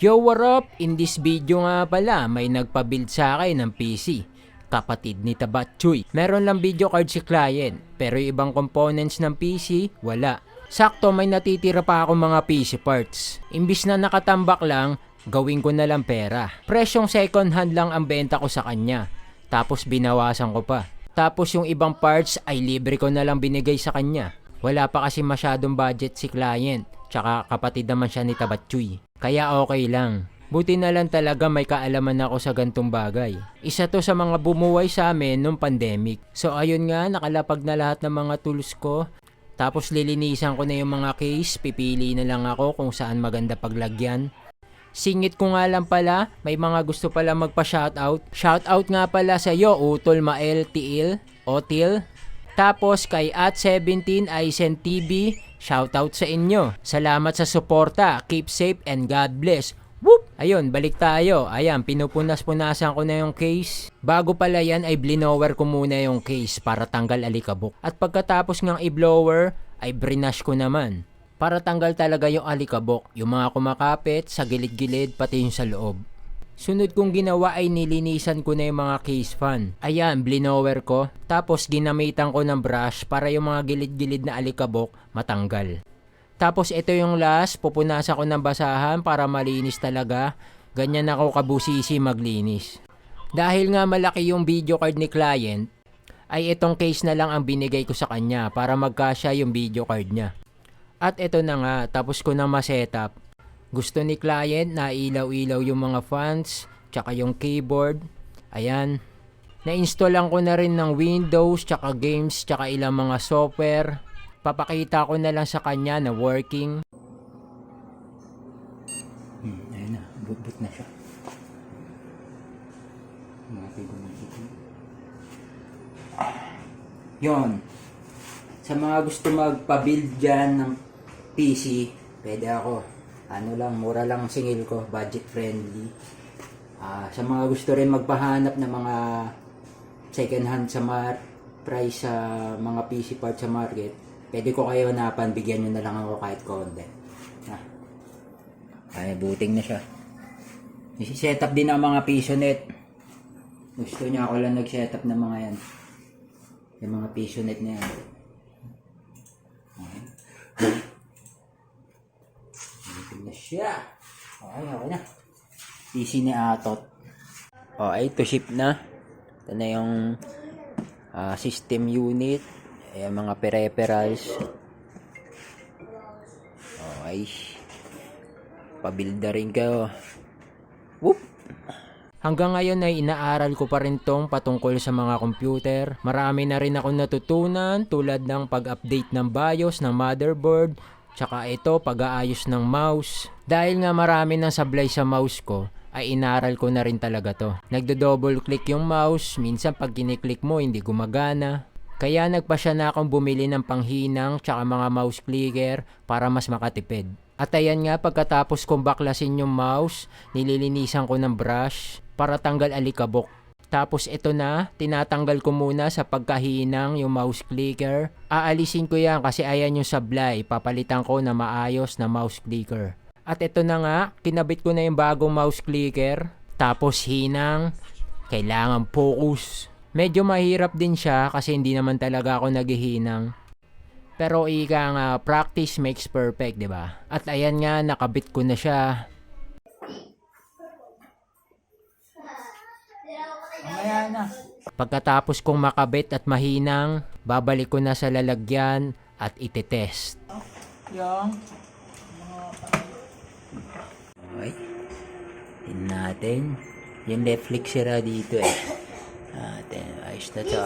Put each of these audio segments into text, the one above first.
Yo, what up? In this video nga pala, may nagpa-build sa akin ng PC. Kapatid ni Tabatchoy. Meron lang video card si client, pero yung ibang components ng PC, wala. Sakto may natitira pa ako mga PC parts. Imbis na nakatambak lang, gawin ko na lang pera. Presyong second hand lang ang benta ko sa kanya. Tapos binawasan ko pa. Tapos yung ibang parts ay libre ko na lang binigay sa kanya. Wala pa kasi masyadong budget si client. Tsaka kapatid naman siya ni Tabatchoy. Kaya okay lang. Buti na lang talaga may kaalaman ako sa gantong bagay. Isa to sa mga bumuway sa amin nung pandemic. So ayun nga, nakalapag na lahat ng mga tools ko. Tapos lilinisan ko na yung mga case, pipili na lang ako kung saan maganda paglagyan. Singit ko nga lang pala, may mga gusto pala magpa-shoutout. Shoutout nga pala sa iyo, Utol Mael Tiil, Otil. Tapos kay at17 Aisen TV, shoutout sa inyo. Salamat sa suporta, keep safe and God bless. Whoop! Ayun, balik tayo. Ayan, pinupunas-punasan ko na yung case. Bago pala yan ay blinower ko muna yung case para tanggal alikabok. At pagkatapos ng i-blower, ay brinash ko naman. Para tanggal talaga yung alikabok, yung mga kumakapit sa gilid-gilid pati yung sa loob. Sunod kong ginawa ay nilinisan ko na yung mga case fan. Ayan, blinower ko. Tapos ginamitan ko ng brush para yung mga gilid-gilid na alikabok matanggal. Tapos ito yung last, pupunasan ko ng basahan para malinis talaga. Ganyan ako kabusisi maglinis. Dahil nga malaki yung video card ni client, ay itong case na lang ang binigay ko sa kanya para magkasya yung video card niya. At ito na nga, tapos ko na ma-setup. Gusto ni client na ilaw-ilaw yung mga fans, tsaka yung keyboard. Ayan. Na-install lang ko na rin ng Windows, tsaka games, tsaka ilang mga software. Papakita ko na lang sa kanya na working. Hmm, ayun na. Boot-boot na siya. Natin ko na. Yon. Sa mga gusto magpa-build dyan ng PC, pwede ako. Ano lang, mura lang ang singil ko, budget friendly. Ah, sa mga gusto rin magpahanap ng mga second hand sa mar price sa mga PC parts sa market, pwede ko kayo hanapan, bigyan nyo na lang ako kahit konti. Ah. Ay, buting na siya. Isi-setup din ang mga pisonet. Gusto niya ako lang nag-setup ng mga yan. Yung mga pisonet na yan. Okay. Na siya. Okay, okay na. PC ni Atot. Okay, to ship na. Ito na yung ah, system unit. Ayan, mga peripherals. Okay. Pabilda rin kayo. Whoop! Hanggang ngayon ay inaaral ko pa rin tong patungkol sa mga computer. Marami na rin ako natutunan tulad ng pag-update ng BIOS ng motherboard, tsaka ito pag-aayos ng mouse. Dahil nga marami ng sablay sa mouse ko, ay inaral ko na rin talaga to. Nagdo-double click yung mouse, minsan pag kiniklik mo hindi gumagana. Kaya nagpa siya na akong bumili ng panghinang tsaka mga mouse clicker para mas makatipid. At ayan nga pagkatapos kong baklasin yung mouse, nililinisan ko ng brush para tanggal alikabok. Tapos ito na, tinatanggal ko muna sa pagkahinang yung mouse clicker. Aalisin ko yan kasi ayan yung sablay, papalitan ko na maayos na mouse clicker. At ito na nga, kinabit ko na yung bagong mouse clicker. Tapos hinang, kailangan focus. Medyo mahirap din siya kasi hindi naman talaga ako naghihinang. Pero ika nga, practice makes perfect, di ba? At ayan nga, nakabit ko na siya. Mamaya na. Pagkatapos kong makabit at mahinang, babalik ko na sa lalagyan at itetest. Yung Okay. Tingnan natin. Yung Netflix sira dito eh. Natin, ayos na to.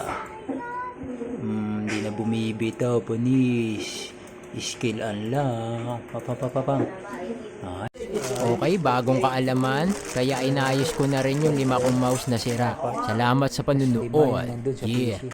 Hmm, hindi na bumibitaw, punis. Skill unlock. Papapapapang. Okay. Okay, bagong kaalaman. Kaya inayos ko na rin yung lima kong mouse na sira. Salamat sa panunood. Yeah.